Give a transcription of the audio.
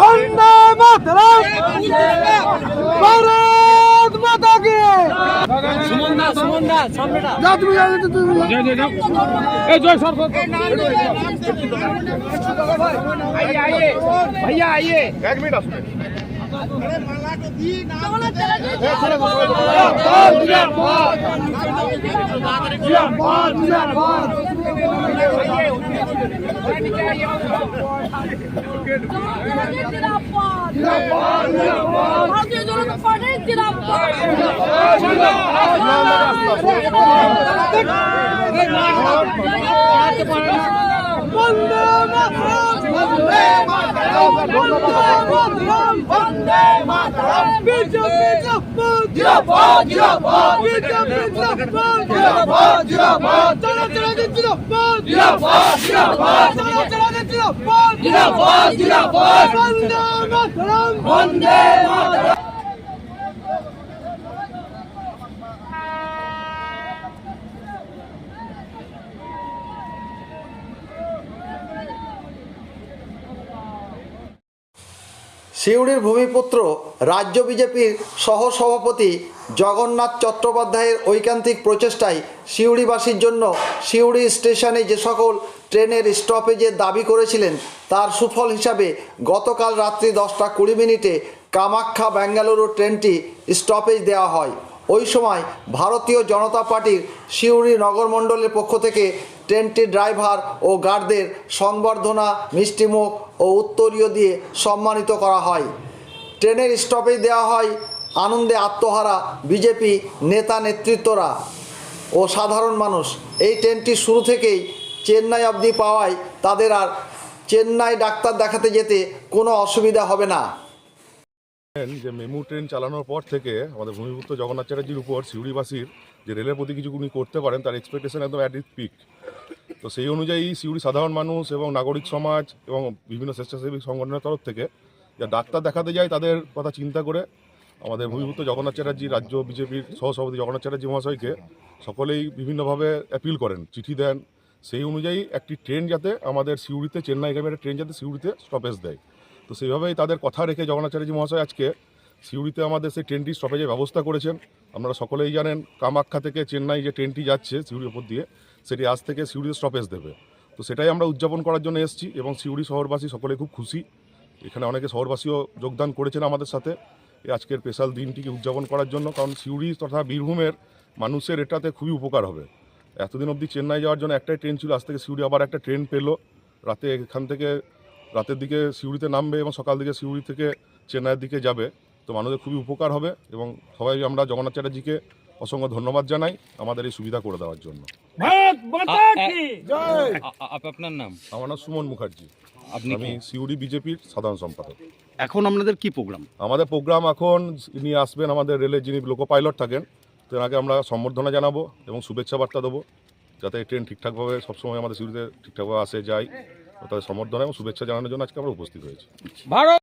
বন্দে মাতরম ভারত মাতা কি সুমন যাও তুমি যাও তুমি এই জয় সর আইয়ে আইয়ে ভাইয়া আইয়ে। এক মিনিট আসবে জিরাবাদ বন্দে মাতরম। বন্দে মাতরম বিজেপি জিরাপদ জিরাপদ জিরাপদ বিজেপি জিরাপদ জিরাপদ চলো চলো জিরাপদ জিরাপদ জিরাপদ চলো চলো জিরাপদ জিরাপদ জিরাপদ বন্দে মাতরম বন্দে মাতরম সিউড়ির ভূমিপুত্র রাজ্য বিজেপির সহসভাপতি জগন্নাথ চট্টোপাধ্যায়ের ঐকান্তিক প্রচেষ্টায় সিউড়িবাসীর জন্য সিউড়ি স্টেশনে যে সকল ট্রেনের স্টপেজের দাবি করেছিলেন, তার সুফল হিসাবে গতকাল রাত্রি দশটা কুড়ি মিনিটে কামাখ্যা বেঙ্গালুরু ট্রেনটি স্টপেজ দেওয়া হয়। ওই সময় ভারতীয় জনতা পার্টির সিউড়ি নগরমণ্ডলের পক্ষ থেকে ট্রেনটির ড্রাইভার ও গার্ডদের সংবর্ধনা মিষ্টিমুখ ও উত্তরীয় দিয়ে সম্মানিত করা হয়। ট্রেনের স্টপেজ দেওয়া হয় আনন্দে আত্মহারা বিজেপি নেতা নেতৃত্বরা ও সাধারণ মানুষ। এই ট্রেনটি শুরু থেকেই চেন্নাই অবধি পাওয়ায় তাদের আর চেন্নাই ডাক্তার দেখাতে যেতে কোনো অসুবিধা হবে না। যে মেমু ট্রেন চালানোর পর থেকে আমাদের ভূমিপুত্র জগন্নাথ চ্যাটার্জির উপর সিউড়িবাসীর যে রেলের প্রতি কিছু উনি করতে পারেন, তার এক্সপেকটেশন একদম অ্যাট ইট পিক তো সেই অনুযায়ী সিউড়ি সাধারণ মানুষ এবং নাগরিক সমাজ এবং বিভিন্ন স্বেচ্ছাসেবী সংগঠনের তরফ থেকে যা ডাক্তার দেখাতে যায় তাদের কথা চিন্তা করে আমাদের ভূমিপুত্র জগন্নাথ চ্যাটার্জি, রাজ্য বিজেপির সহসভাপতি জগন্নাথ চ্যাটার্জি মহাশয়কে সকলেই বিভিন্নভাবে অ্যাপিল করেন, চিঠি দেন। সেই অনুযায়ী একটি ট্রেন যাতে আমাদের সিউড়িতে, চেন্নাই গ্রামের ট্রেন যাতে সিউড়িতে স্টপেজ দেয়। তো সেইভাবেই তাদের কথা রেখে জগন্নাথ চ্যাটার্জি মহাশয় আজকে সিউড়িতে আমাদের সেই ট্রেনটি স্টপেজের ব্যবস্থা করেছেন। আপনারা সকলেই জানেন, কামাখ্যা থেকে চেন্নাই যে ট্রেনটি যাচ্ছে সিউড়ির ওপর দিয়ে, সেটি আজ থেকে সিউড়িতে স্টপেজ দেবে। তো সেটাই আমরা উদযাপন করার জন্য এসেছি এবং সিউড়ি শহরবাসী সকলে খুব খুশি। এখানে অনেকে শহরবাসীও যোগদান করেছেন আমাদের সাথে এই আজকের স্পেশাল দিনটিকে উদযাপন করার জন্য, কারণ সিউড়ি তথা বীরভূমের মানুষের এটাতে খুবই উপকার হবে। এতদিন অবধি চেন্নাই যাওয়ার জন্য একটাই ট্রেন ছিল, আজ থেকে সিউড়ি আবার একটা ট্রেন পেল। রাতে এখান থেকে রাতের দিকে সিউড়িতে নামবে এবং সকাল দিকে সিউড়ি থেকে চেন্নাইয়ের দিকে যাবে তো মানুষের খুবই উপকার হবে এবং সবাই আমরা জগন্নাথ চ্যাটার্জিকে অসংখ্য ধন্যবাদ জানাই আমাদের এই সুবিধা করে দেওয়ার জন্য। আপনার নাম? আমার নাম সুমন মুখার্জি। আপনি আমি কি? সিউড়ি বিজেপির সাধারণ সম্পাদক। এখন আপনাদের কি প্রোগ্রাম? আমাদের প্রোগ্রাম এখন ইনি আসবেন আমাদের রেলের যিনি লোকো পাইলট থাকেন তেনাকে আমরা সম্বর্ধনা জানাব এবং শুভেচ্ছা বার্তা দেবো যাতে এই ট্রেন ঠিকঠাকভাবে সবসময় আমাদের সিউড়িতে ঠিকঠাকভাবে আসে যায়। তাদের সমর্থন এবং শুভেচ্ছা জানানোর জন্য আজকে আমরা উপস্থিত হয়েছি। ভারত!